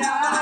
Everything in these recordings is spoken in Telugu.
yeah.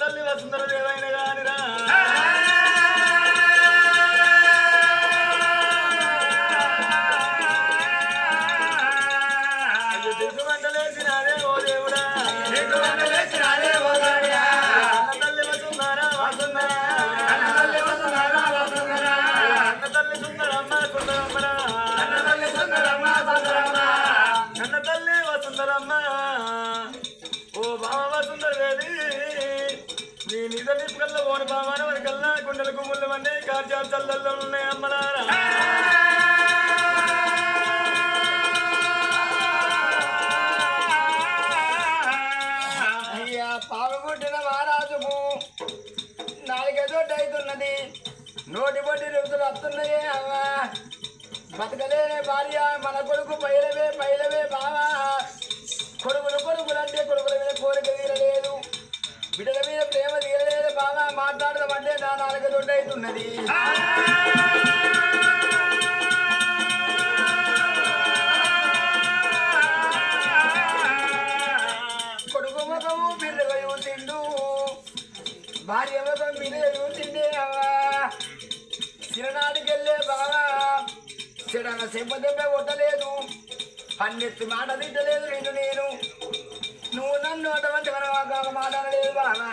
తల్లి వసుందరు ఏవైనా నిప్పుకల్లా బావాన వరకల్లా గుండెలకు ముళ్ళమన్నీ కార్జాలు చల్లల్లో ఉన్నాయి అమ్మలారా. అయ్యా పావుగుట్టిన మహారాజుకు నాలుగెదొడ్డు అవుతున్నది నోటి బొడ్డి రుతులు వస్తున్నాయే అవ్వా. బతకలేనే భార్య మన కొడుకు పైలవే పైలవే బావా. కొడుకులు కొడుకులు అంటే కొడుకుల మీద కోరిక తీరలేదు. బిడ్డల మీద ప్రేమ తీరలేదు. బావా మాట్లాడదామంటే నా నాలుగు అవుతున్నది కొడుకు ముఖము బిర్రగా చూసిండు. భార్య ముఖం బిర్రగా చూసిండే అవ్వా. చిరనాటికి వెళ్ళే బావా చెడన దెబ్బ కొట్టలేదు. పన్నెత్తి మాట తిట్టలేదు నేను నేను. నువ్వు నన్ను అటువంటి ఒక మాట్లాడలేదు బావా.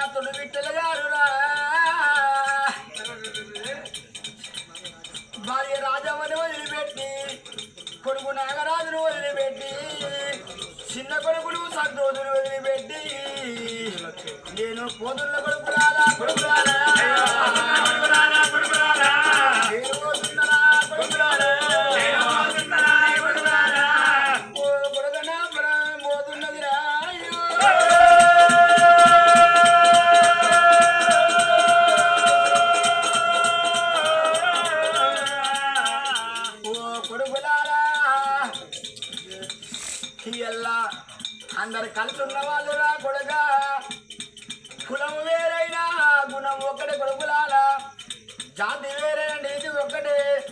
పుణ్యాతుడు విట్టలు గారురా భార్య రాజమ్మని వదిలిపెట్టి కొడుకు నాగరాజును వదిలిపెట్టి చిన్న కొడుకులు సంతోషుని వదిలిపెట్టి నేను కోదుళ్ళ కొడుకు రాలా కొడుకు రాలా జాతి వేరైన నీతి ఒక్కటే.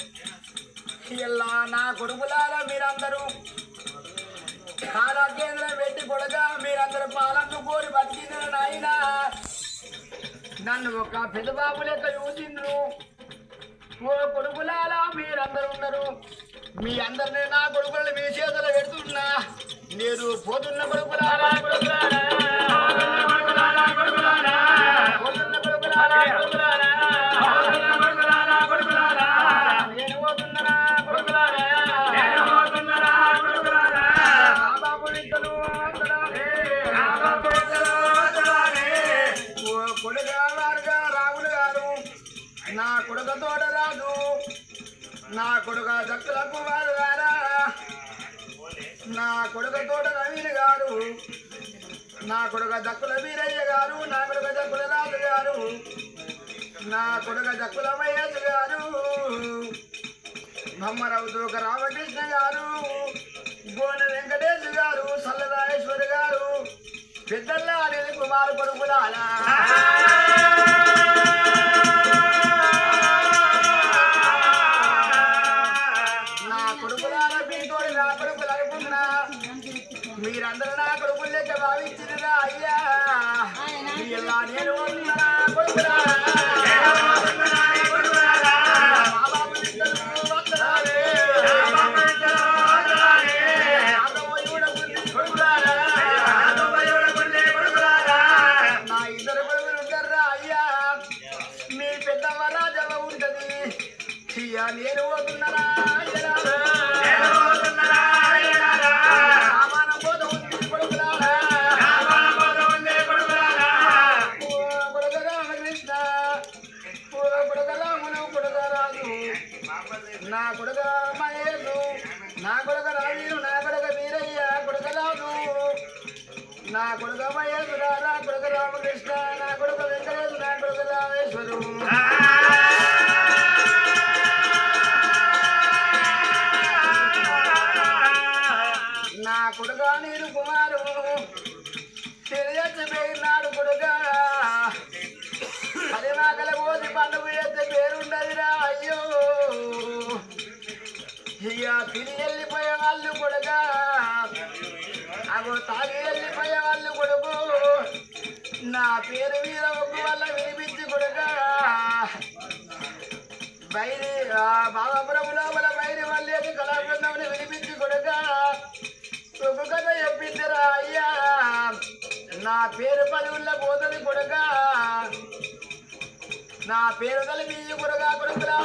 ఇలా నా కొడుకులాల మీరందరూ. కాలకేంద్రం పెట్టి కొడగా మీరందరూ పాలన్ను కోరి బతికిందని నాయన. నన్ను ఒక పెద్దబాబు లెక్క చూసిండ్రు. ఓ కొడుకులారా మీరందరూ ఉన్నారు. మీ అందరిని నా కొడుకులను మీ చేతులు పెడుతున్నా. నేను పోతున్న కొడుకులారా కొడుకులారా? నా కొడుక తోట రాదు నా కొడుక దక్కులకు వారు గారా నా కొడుక తోట నవీన్ గారు. నా కొడుక దక్కుల వీరయ్య గారు. నా కొడుక దక్కుల రాజు గారు. నా కొడుక దక్కుల మహేష్ గారు. బొమ్మరావు దూక రామకృష్ణ గారు. గోన వెంకటేష్ గారు. సల్లరాజేశ్వరి గారు. పెద్దల్లా అనిల్ కుమార్ కొడుకులాలా మీరందరూ నా కొడుకులు లెక్క భావించినరా అయ్యా ఇలా నేను ఉన్నానా కొడుకులారా? మా బాబు నా కొడుక రాజీను నా కొడుక వీరయ్య కొడుక రాజు నా కొడుక మహేశ్వర నా కొడుక రామకృష్ణ నా కొడుక వెంకటేశ్వర నా కొడుక రామేశ్వరు. బయలు బాబాపురం లోపల బయలు మళ్ళీ కళాబృందం వినిపించి కొడుక. ఒక కథ చెప్పిందిరా అయ్యా. నా పేరు పలువుల్లో పోతుంది కొడుక. నా పేరు తల్లి కొడుక కొడుకురా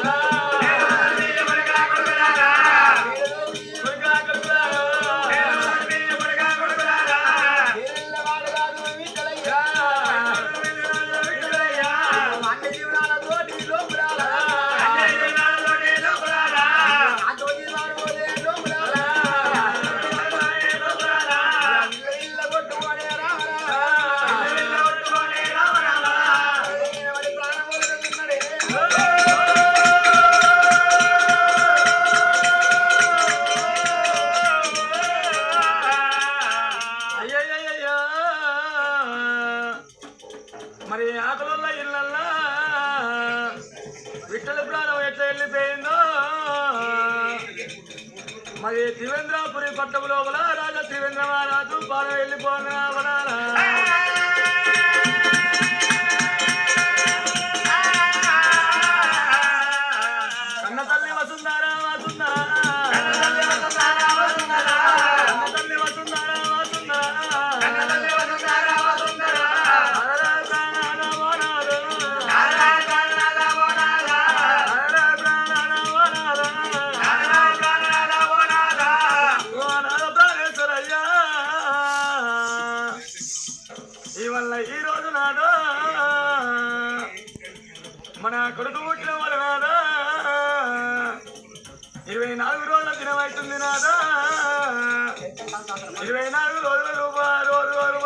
మరి ఆకలున్న ఇళ్ళల్లా విట్టల ప్రాణం ఎట్లా వెళ్ళిపోయిందో? మరి త్రివేంద్రపురి పట్టం లోపల రాజా త్రివేంద్ర మహారాజు పాలన వెళ్ళిపోయిన దినమైతుంది నాదా. ఇరవై నాలుగు రోజుల రూపాయలు రోజు రోజు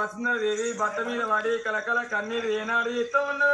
వసుంధరదేవి బట్ట మీద పడి కలకల కన్నీరు ఏనాడు ఎత్తా ఉన్నా